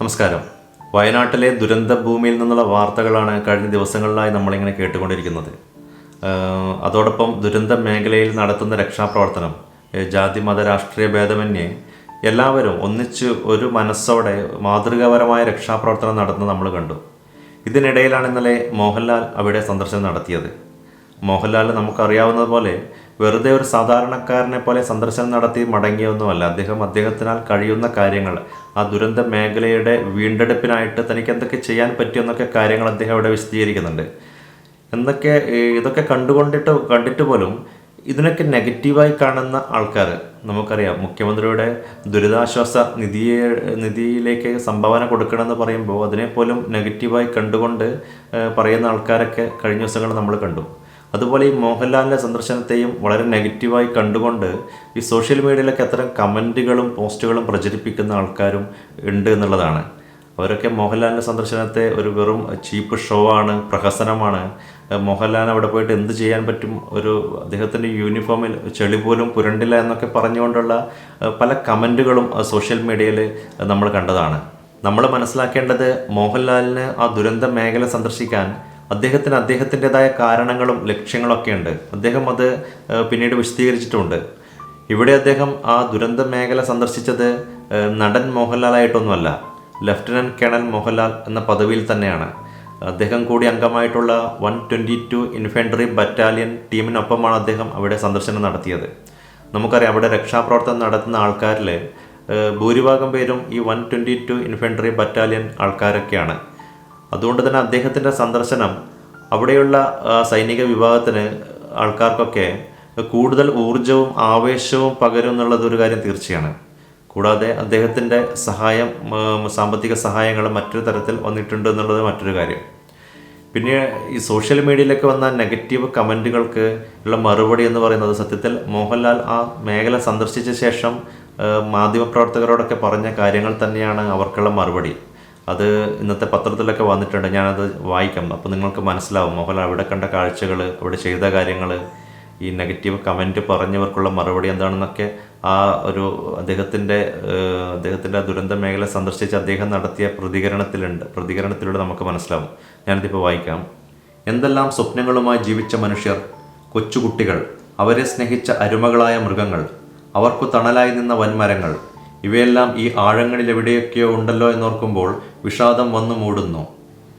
നമസ്കാരം. വയനാട്ടിലെ ദുരന്ത ഭൂമിയിൽ നിന്നുള്ള വാർത്തകളാണ് കഴിഞ്ഞ ദിവസങ്ങളിലായി നമ്മളിങ്ങനെ കേട്ടുകൊണ്ടിരിക്കുന്നത്. അതോടൊപ്പം ദുരന്ത മേഖലയിൽ നടത്തുന്ന രക്ഷാപ്രവർത്തനം ജാതി മത രാഷ്ട്രീയ ഭേദമന്യേ എല്ലാവരും ഒന്നിച്ച് ഒരു മനസ്സോടെ മാതൃകാപരമായ രക്ഷാപ്രവർത്തനം നടത്തുന്നത് നമ്മൾ കണ്ടു. ഇതിനിടയിലാണ് ഇന്നലെ മോഹൻലാൽ അവിടെ സന്ദർശനം നടത്തിയത്. മോഹൻലാൽ നമുക്കറിയാവുന്നത് പോലെ വെറുതെ ഒരു സാധാരണക്കാരനെ പോലെ സന്ദർശനം നടത്തി മടങ്ങിയൊന്നുമല്ല അദ്ദേഹം അദ്ദേഹത്തിനാൽ കഴിയുന്ന കാര്യങ്ങൾ ആ ദുരന്ത മേഖലയുടെ വീണ്ടെടുപ്പിനായിട്ട് തനിക്ക് എന്തൊക്കെ ചെയ്യാൻ പറ്റിയെന്നൊക്കെ കാര്യങ്ങൾ അദ്ദേഹം ഇവിടെ വിശദീകരിക്കുന്നുണ്ട്. എന്തൊക്കെ ഇതൊക്കെ കണ്ടുകൊണ്ടിട്ട് കണ്ടിട്ട് പോലും ഇതിനൊക്കെ നെഗറ്റീവായി കാണുന്ന ആൾക്കാർ നമുക്കറിയാം മുഖ്യമന്ത്രിയുടെ ദുരിതാശ്വാസ നിധിയെ നിധിയിലേക്ക് സംഭാവന കൊടുക്കണമെന്ന് പറയുമ്പോൾ അതിനെപ്പോലും നെഗറ്റീവായി കണ്ടുകൊണ്ട് പറയുന്ന ആൾക്കാരൊക്കെ കഴിഞ്ഞ ദിവസങ്ങൾ നമ്മൾ കണ്ടു. അതുപോലെ ഈ മോഹൻലാലിന്റെ സന്ദർശനത്തെയും വളരെ നെഗറ്റീവായി കണ്ടുകൊണ്ട് ഈ സോഷ്യൽ മീഡിയയിലൊക്കെ അത്തരം കമന്റുകളും പോസ്റ്റുകളും പ്രചരിപ്പിക്കുന്ന ആൾക്കാരും ഉണ്ട് എന്നുള്ളതാണ്. അവരൊക്കെ മോഹൻലാലിന്റെ സന്ദർശനത്തെ ഒരു വെറും ചീപ്പ് ഷോ ആണ് പ്രഹസനമാണ്. മോഹൻലാൽ അവിടെ പോയിട്ട് എന്ത് ചെയ്യാൻ പറ്റും? ഒരു അദ്ദേഹത്തിന്റെ യൂണിഫോമിൽ ചെളി പോലും പുരണ്ടില്ല എന്നൊക്കെ പറഞ്ഞുകൊണ്ടുള്ള പല കമന്റുകളും സോഷ്യൽ മീഡിയയിൽ നമ്മൾ കണ്ടതാണ്. നമ്മൾ മനസ്സിലാക്കേണ്ടത് മോഹൻലാലിന് ആ ദുരന്ത മേഖല സന്ദർശിക്കാൻ അദ്ദേഹത്തിന് അദ്ദേഹത്തിന്റെതായ കാരണങ്ങളും ലക്ഷ്യങ്ങളൊക്കെ ഉണ്ട്. അദ്ദേഹം അത് പിന്നീട് വിശദീകരിച്ചിട്ടുണ്ട്. ഇവിടെ അദ്ദേഹം ആ ദുരന്ത മേഖല സന്ദർശിച്ചത് നടൻ മോഹൻലാലായിട്ടൊന്നുമല്ല. ലഫ്റ്റനന്റ് കേണൽ മോഹൻലാൽ എന്ന പദവിയിൽ തന്നെയാണ്. അദ്ദേഹം കൂടി അംഗമായിട്ടുള്ള one twenty two infantry battalion ടീമിനൊപ്പമാണ് അദ്ദേഹം അവിടെ സന്ദർശനം നടത്തിയത്. നമുക്കറിയാം അവിടെ രക്ഷാപ്രവർത്തനം നടത്തുന്ന ആൾക്കാരിൽ ഭൂരിഭാഗം പേരും ഈ one twenty two infantry battalion ആൾക്കാരൊക്കെയാണ്. അതുകൊണ്ട് തന്നെ അദ്ദേഹത്തിന്റെ സന്ദർശനം അവിടെയുള്ള സൈനിക വിഭാഗത്തിന് ആൾക്കാർക്കൊക്കെ കൂടുതൽ ഊർജവും ആവേശവും പകരും എന്നുള്ളത് ഒരു കാര്യം തീർച്ചയാണ്. കൂടാതെ അദ്ദേഹത്തിന്റെ സഹായം സാമ്പത്തിക സഹായങ്ങൾ മറ്റൊരു തരത്തിൽ വന്നിട്ടുണ്ട് എന്നുള്ളത് മറ്റൊരു കാര്യം. പിന്നെ ഈ സോഷ്യൽ മീഡിയയിലൊക്കെ വന്ന നെഗറ്റീവ് കമന്റുകൾക്ക് ഉള്ള മറുപടി എന്ന് പറയുന്നത് സത്യത്തിൽ മോഹൻലാൽ ആ മേഖല സന്ദർശിച്ച ശേഷം മാധ്യമപ്രവർത്തകരോടൊക്കെ പറഞ്ഞ കാര്യങ്ങൾ തന്നെയാണ് അവർക്കുള്ള മറുപടി. അത് ഇന്നത്തെ പത്രത്തിലൊക്കെ വന്നിട്ടുണ്ട്. ഞാനത് വായിക്കാം. അപ്പോൾ നിങ്ങൾക്ക് മനസ്സിലാവും. മോഹൻലാൽ അവിടെ കണ്ട കാഴ്ചകൾ അവിടെ ചെയ്ത കാര്യങ്ങൾ ഈ നെഗറ്റീവ് കമന്റ് പറഞ്ഞവർക്കുള്ള മറുപടി എന്താണെന്നൊക്കെ ആ ഒരു അദ്ദേഹത്തിന്റെ അദ്ദേഹത്തിന്റെ ദുരന്ത മേഖല സന്ദർശിച്ച് അദ്ദേഹം നടത്തിയ പ്രതികരണത്തിലുണ്ട്. പ്രതികരണത്തിലൂടെ നമുക്ക് മനസ്സിലാവും. ഞാനിതിപ്പോൾ വായിക്കാം. എന്തെല്ലാം സ്വപ്നങ്ങളുമായി ജീവിച്ച മനുഷ്യർ കൊച്ചുകുട്ടികൾ അവരെ സ്നേഹിച്ച അരുമകളായ മൃഗങ്ങൾ അവർക്കു തണലായി നിന്ന വൻമരങ്ങൾ ഇവയെല്ലാം ഈ ആഴങ്ങളിൽ എവിടെയൊക്കെയോ ഉണ്ടല്ലോ എന്നോർക്കുമ്പോൾ വിഷാദം വന്നു മൂടുന്നു.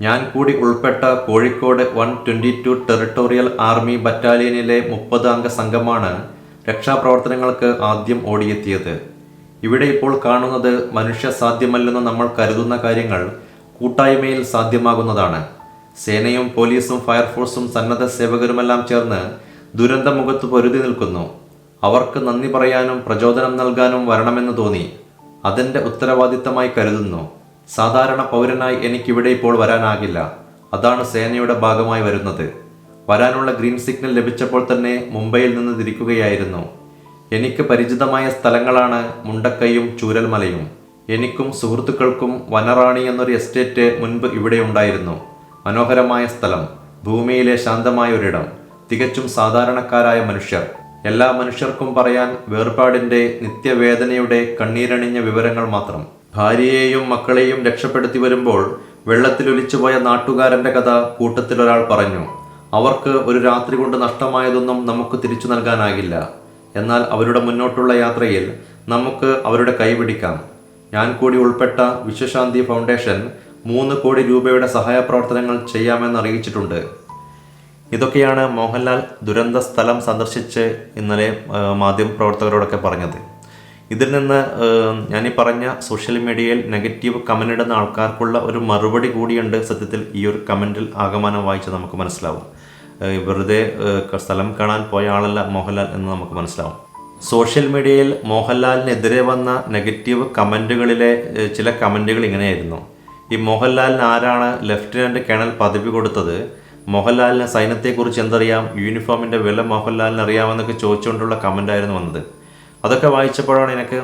ഞാൻ കൂടി ഉൾപ്പെട്ട Kozhikode one twenty two territorial army ബറ്റാലിയനിലെ മുപ്പത് അംഗ സംഘമാണ് രക്ഷാപ്രവർത്തനങ്ങൾക്ക് ആദ്യം ഓടിയെത്തിയത്. ഇവിടെ ഇപ്പോൾ കാണുന്നത് മനുഷ്യ സാധ്യമല്ലെന്ന് നമ്മൾ കരുതുന്ന കാര്യങ്ങൾ കൂട്ടായ്മയിൽ സാധ്യമാകുന്നതാണ്. സേനയും പോലീസും ഫയർഫോഴ്സും സന്നദ്ധ സേവകരുമെല്ലാം ചേർന്ന് ദുരന്തമുഖത്ത് പൊരുതി നിൽക്കുന്നു. അവർക്ക് നന്ദി പറയാനും പ്രചോദനം നൽകാനും വരണമെന്ന് തോന്നി. അതിന്റെ ഉത്തരവാദിത്തമായി കരുതുന്നു. സാധാരണ പൗരനായി എനിക്കിവിടെ ഇപ്പോൾ വരാനാകില്ല. അതാണ് സേനയുടെ ഭാഗമായി വരുന്നത്. വരാനുള്ള ഗ്രീൻ സിഗ്നൽ ലഭിച്ചപ്പോൾ തന്നെ മുംബൈയിൽ നിന്ന് തിരിക്കുകയായിരുന്നു. എനിക്ക് പരിചിതമായ സ്ഥലങ്ങളാണ് മുണ്ടക്കയും ചൂരൽമലയും. എനിക്കും സുഹൃത്തുക്കൾക്കും വനറാണി എന്നൊരു എസ്റ്റേറ്റ് മുൻപ് ഇവിടെ ഉണ്ടായിരുന്നു. മനോഹരമായ സ്ഥലം ഭൂമിയിലെ ശാന്തമായ ഒരിടം തികച്ചും സാധാരണക്കാരായ മനുഷ്യർ. എല്ലാ മനുഷ്യർക്കും പറയാൻ വേർപാടിന്റെ നിത്യവേദനയുടെ കണ്ണീരണിഞ്ഞ വിവരങ്ങൾ മാത്രം. ഭാര്യയെയും മക്കളെയും രക്ഷപ്പെടുത്തി വരുമ്പോൾ വെള്ളത്തിലൊലിച്ചുപോയ നാട്ടുകാരന്റെ കഥ കൂട്ടത്തിലൊരാൾ പറഞ്ഞു അവർക്ക് ഒരു രാത്രി കൊണ്ട് നഷ്ടമായതൊന്നും നമുക്ക് തിരിച്ചു നൽകാനാകില്ല. എന്നാൽ അവരുടെ മുന്നോട്ടുള്ള യാത്രയിൽ നമുക്ക് അവരുടെ കൈപിടിക്കാം ഞാൻ കൂടി ഉൾപ്പെട്ട വിശ്വശാന്തി ഫൗണ്ടേഷൻ മൂന്ന് കോടി രൂപയുടെ സഹായ പ്രവർത്തനങ്ങൾ ചെയ്യാമെന്ന് അറിയിച്ചിട്ടുണ്ട്. ഇതൊക്കെയാണ് മോഹൻലാൽ ദുരന്ത സ്ഥലം സന്ദർശിച്ച് ഇന്നലെ മാധ്യമപ്രവർത്തകരോടൊക്കെ പറഞ്ഞത്. ഇതിൽ നിന്ന് ഞാൻ ഈ പറഞ്ഞ സോഷ്യൽ മീഡിയയിൽ നെഗറ്റീവ് കമന്റ് ഇടുന്ന ആൾക്കാർക്കുള്ള ഒരു മറുപടി കൂടിയുണ്ട്. സത്യത്തിൽ ഈ ഒരു കമന്റിൽ ആകമാനം വായിച്ച് നമുക്ക് മനസ്സിലാവും. വെറുതെ സ്ഥലം കാണാൻ പോയ ആളല്ല മോഹൻലാൽ എന്ന് നമുക്ക് മനസ്സിലാവും. സോഷ്യൽ മീഡിയയിൽ മോഹൻലാലിനെതിരെ വന്ന നെഗറ്റീവ് കമന്റുകളിലെ ചില കമന്റുകൾ ഇങ്ങനെയായിരുന്നു. ഈ മോഹൻലാലിന് ആരാണ് ലഫ്റ്റനന്റ് കേണൽ പദവി കൊടുത്തത്? മോഹൻലാലിന് സൈന്യത്തെക്കുറിച്ച് എന്തറിയാം? യൂണിഫോമിന്റെ വില മോഹൻലാലിന് അറിയാമെന്നൊക്കെ ചോദിച്ചുകൊണ്ടുള്ള കമന്റായിരുന്നു വന്നത്. അതൊക്കെ വായിച്ചപ്പോഴാണ് എനിക്ക്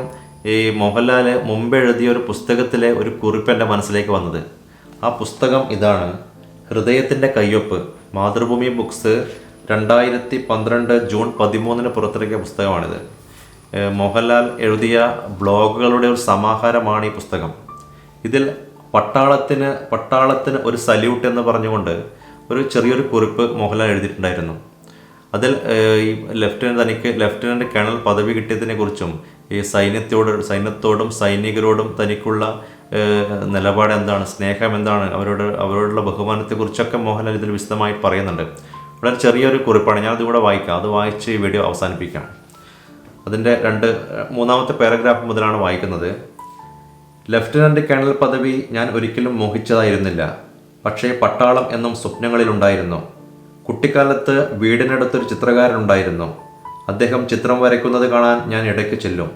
ഈ മോഹൻലാൽ മുമ്പ് എഴുതിയ ഒരു പുസ്തകത്തിലെ ഒരു കുറിപ്പ് എന്റെ മനസ്സിലേക്ക് വന്നത്. ആ പുസ്തകം ഇതാണ്. ഹൃദയത്തിന്റെ കയ്യൊപ്പ്. മാതൃഭൂമി ബുക്സ് രണ്ടായിരത്തി പന്ത്രണ്ട് ജൂൺ പതിമൂന്നിന് പുറത്തിറക്കിയ പുസ്തകമാണിത്. മോഹൻലാൽ എഴുതിയ ബ്ലോഗുകളുടെ ഒരു സമാഹാരമാണ് ഈ പുസ്തകം. ഇതിൽ പട്ടാളത്തിന് പട്ടാളത്തിന് ഒരു സല്യൂട്ട് എന്ന് പറഞ്ഞുകൊണ്ട് ഒരു ചെറിയൊരു കുറിപ്പ് മോഹൻലാൽ എഴുതിയിട്ടുണ്ടായിരുന്നു. അതിൽ ഈ ലെഫ്റ്റനന്റ് തനിക്ക് ലെഫ്റ്റനന്റ് കേണൽ പദവി കിട്ടിയതിനെ കുറിച്ചും ഈ സൈന്യത്തോട് സൈന്യത്തോടും സൈനികരോടും തനിക്കുള്ള നിലപാട് എന്താണ് സ്നേഹം എന്താണ് അവരോട് അവരോടുള്ള ബഹുമാനത്തെക്കുറിച്ചൊക്കെ മോഹൻലാൽ ഇതിൽ വിശദമായി പറയുന്നുണ്ട്. വളരെ ചെറിയൊരു കുറിപ്പാണ് ഞാൻ അതുകൂടെ വായിക്കാം. അത് വായിച്ച് ഈ വീഡിയോ അവസാനിപ്പിക്കാം. അതിന്റെ രണ്ട് മൂന്നാമത്തെ പാരഗ്രാഫ് മുതലാണ് വായിക്കുന്നത്. ലെഫ്റ്റനന്റ് കേണൽ പദവി ഞാൻ ഒരിക്കലും മോഹിച്ചതായിരുന്നില്ല. പക്ഷേ പട്ടാളം എന്നും സ്വപ്നങ്ങളിലുണ്ടായിരുന്നു. കുട്ടിക്കാലത്ത് വീടിനടുത്തൊരു ചിത്രകാരൻ ഉണ്ടായിരുന്നു അദ്ദേഹം ചിത്രം വരയ്ക്കുന്നത് കാണാൻ ഞാൻ ഇടയ്ക്ക് ചെല്ലും.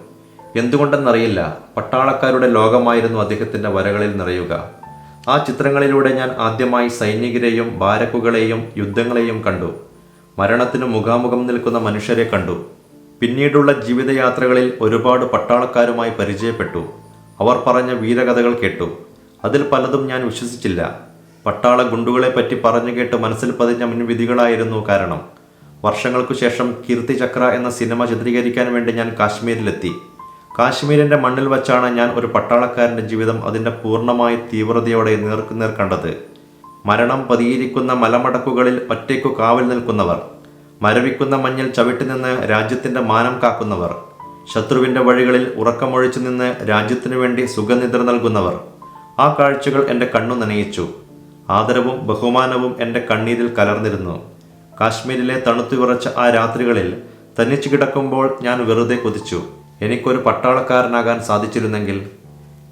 എന്തുകൊണ്ടെന്നറിയില്ല പട്ടാളക്കാരുടെ ലോകമായിരുന്നു അദ്ദേഹത്തിന്റെ വരകളിൽ നിറയുക. ആ ചിത്രങ്ങളിലൂടെ ഞാൻ ആദ്യമായി സൈനികരെയും ബാരക്കുകളെയും യുദ്ധങ്ങളെയും കണ്ടു. മരണത്തിന് മുഖാമുഖം നിൽക്കുന്ന മനുഷ്യരെ കണ്ടു. പിന്നീടുള്ള ജീവിതയാത്രകളിൽ ഒരുപാട് പട്ടാളക്കാരുമായി പരിചയപ്പെട്ടു. അവർ പറഞ്ഞ വീരകഥകൾ കേട്ടു. അതിൽ പലതും ഞാൻ വിശ്വസിച്ചില്ല. പട്ടാള ഗുണ്ടുകളെ പറ്റി പറഞ്ഞു കേട്ട് മനസ്സിൽ പതിഞ്ഞ മുൻവിധികളായിരുന്നു കാരണം. വർഷങ്ങൾക്കു ശേഷം കീർത്തി ചക്ര എന്ന സിനിമ ചിത്രീകരിക്കാൻ വേണ്ടി ഞാൻ കാശ്മീരിലെത്തി. കാശ്മീരിന്റെ മണ്ണിൽ വച്ചാണ് ഞാൻ ഒരു പട്ടാളക്കാരന്റെ ജീവിതം അതിന്റെ പൂർണമായ തീവ്രതയോടെ നേർക്കുനേർ കണ്ടത്. മരണം പതിയിരിക്കുന്ന മലമടക്കുകളിൽ ഒറ്റയ്ക്കു കാവൽ നിൽക്കുന്നവർ. മരവിക്കുന്ന മഞ്ഞിൽ ചവിട്ടി നിന്ന് രാജ്യത്തിന്റെ മാനം കാക്കുന്നവർ. ശത്രുവിന്റെ വഴികളിൽ ഉറക്കമൊഴിച്ചു നിന്ന് രാജ്യത്തിനു വേണ്ടി സുഖനിദ്ര നൽകുന്നവർ. ആ കാഴ്ചകൾ എന്റെ കണ്ണു നനയിച്ചു. ആദരവും ബഹുമാനവും എന്റെ കണ്ണീരിൽ കലർന്നിരുന്നു. കാശ്മീരിലെ തണുത്തു വിറച്ച ആ രാത്രികളിൽ തനിച്ചു കിടക്കുമ്പോൾ ഞാൻ വെറുതെ കൊതിച്ചു. എനിക്കൊരു പട്ടാളക്കാരനാകാൻ സാധിച്ചിരുന്നെങ്കിൽ.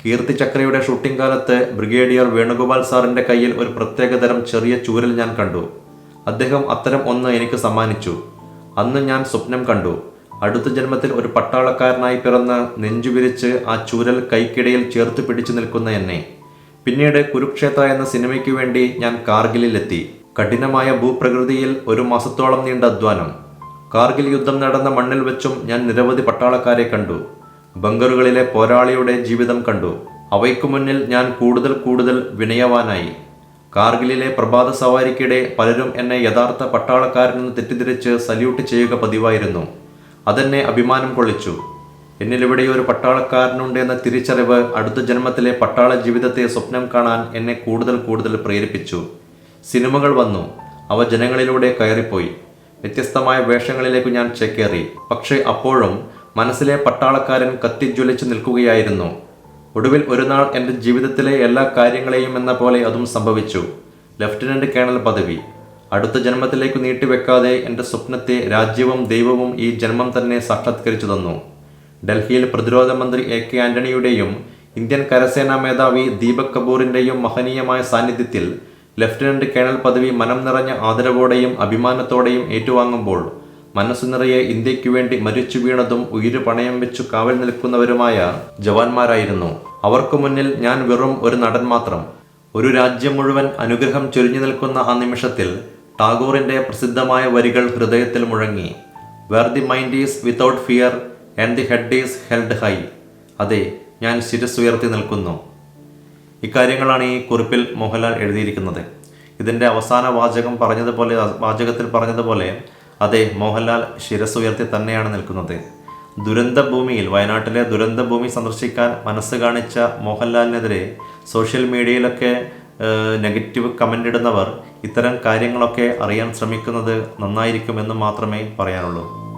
കീർത്തി ചക്രയുടെ ഷൂട്ടിംഗ് കാലത്ത് ബ്രിഗേഡിയർ വേണുഗോപാൽ സാറിന്റെ കയ്യിൽ ഒരു പ്രത്യേകതരം ചെറിയ ചൂരൽ ഞാൻ കണ്ടു. അദ്ദേഹം അത്തരം ഒന്ന് എനിക്ക് സമ്മാനിച്ചു. അന്ന് ഞാൻ സ്വപ്നം കണ്ടു. അടുത്ത ജന്മത്തിൽ ഒരു പട്ടാളക്കാരനായി പിറന്ന് നെഞ്ചുവിരിച്ച് ആ ചൂരൽ കൈക്കിടയിൽ ചേർത്ത് പിടിച്ചു നിൽക്കുന്ന എന്നെ. പിന്നീട് കുരുക്ഷേത്ര എന്ന സിനിമയ്ക്ക് വേണ്ടി ഞാൻ കാർഗിലിലെത്തി. കഠിനമായ ഭൂപ്രകൃതിയിൽ ഒരു മാസത്തോളം നീണ്ട അധ്വാനം. കാർഗിൽ യുദ്ധം നടന്ന മണ്ണിൽ വെച്ചും ഞാൻ നിരവധി പട്ടാളക്കാരെ കണ്ടു. ബംഗറുകളിലെ പോരാളിയുടെ ജീവിതം കണ്ടു. അവയ്ക്കു മുന്നിൽ ഞാൻ കൂടുതൽ കൂടുതൽ വിനയവാനായി. കാർഗിലിലെ പ്രഭാത സവാരിക്കിടെ പലരും എന്നെ യഥാർത്ഥ പട്ടാളക്കാരനെന്ന് തെറ്റിദ്ധരിച്ച് സല്യൂട്ട് ചെയ്യുക പതിവായിരുന്നു. അതെന്നെ അഭിമാനം കൊള്ളിച്ചു. എന്നിലിവിടെയോ ഒരു പട്ടാളക്കാരനുണ്ട് എന്ന തിരിച്ചറിവ് അടുത്ത ജന്മത്തിലെ പട്ടാള ജീവിതത്തെ സ്വപ്നം കാണാൻ എന്നെ കൂടുതൽ കൂടുതൽ പ്രേരിപ്പിച്ചു. സിനിമകൾ വന്നു. അവ ജനങ്ങളിലൂടെ കയറിപ്പോയി. വ്യത്യസ്തമായ വേഷങ്ങളിലേക്ക് ഞാൻ ചേക്കേറി. പക്ഷേ അപ്പോഴും മനസ്സിലെ പട്ടാളക്കാരൻ കത്തിജ്വലിച്ചു നിൽക്കുകയായിരുന്നു. ഒടുവിൽ ഒരു നാൾ എന്റെ ജീവിതത്തിലെ എല്ലാ കാര്യങ്ങളെയും എന്ന പോലെ അതും സംഭവിച്ചു. ലഫ്റ്റനന്റ് കേണൽ പദവി. അടുത്ത ജന്മത്തിലേക്ക് നീട്ടിവെക്കാതെ എന്റെ സ്വപ്നത്തെ രാജ്യവും ദൈവവും ഈ ജന്മം തന്നെ സാക്ഷാത്കരിച്ചു തന്നു. ഡൽഹിയിൽ പ്രതിരോധ മന്ത്രി എ കെ ആന്റണിയുടെയും ഇന്ത്യൻ കരസേനാ മേധാവി ദീപക് കപൂറിന്റെയും മഹനീയമായ സാന്നിധ്യത്തിൽ ലഫ്റ്റനന്റ് കേണൽ പദവി മനം നിറഞ്ഞ ആദരവോടെയും അഭിമാനത്തോടെയും ഏറ്റുവാങ്ങുമ്പോൾ മനസ്സു നിറയെ ഇന്ത്യയ്ക്കു വേണ്ടി മരിച്ചു വീണതും ഉയിര് പണയം വെച്ചു കാവൽ നിൽക്കുന്നവരുമായ ജവാന്മാരായിരുന്നു. അവർക്കു മുന്നിൽ ഞാൻ വെറും ഒരു നടൻ മാത്രം. ഒരു രാജ്യം മുഴുവൻ അനുഗ്രഹം ചൊരിഞ്ഞു നിൽക്കുന്ന ആ നിമിഷത്തിൽ ടാഗോറിന്റെ പ്രസിദ്ധമായ വരികൾ ഹൃദയത്തിൽ മുഴങ്ങി. Where the mind is without fear and the head is held high അതെ ഞാൻ ശിരസ് ഉയർത്തി നിൽക്കുന്നു. ഇക്കാര്യങ്ങളാണ് ഈ കുറിപ്പിൽ മോഹൻലാൽ എഴുതിയിരിക്കുന്നത്. ഇതിന്റെ അവസാന വാചകം പറഞ്ഞതുപോലെ വാചകത്തിൽ പറഞ്ഞതുപോലെ അതെ മോഹൻലാൽ ശിരസ് ഉയർത്തി തന്നെയാണ് നിൽക്കുന്നത്. ദുരന്ത ഭൂമിയിൽ വയനാട്ടിലെ ദുരന്ത ഭൂമി സന്ദർശിക്കാൻ മനസ്സ് കാണിച്ച മോഹൻലാലിനെതിരെ സോഷ്യൽ മീഡിയയിലൊക്കെ നെഗറ്റീവ് കമന്റ് ഇടുന്നവർ ഇത്തരം കാര്യങ്ങളൊക്കെ അറിയാൻ ശ്രമിക്കുന്നത് നന്നായിരിക്കുമെന്ന് മാത്രമേ പറയാനുള്ളൂ.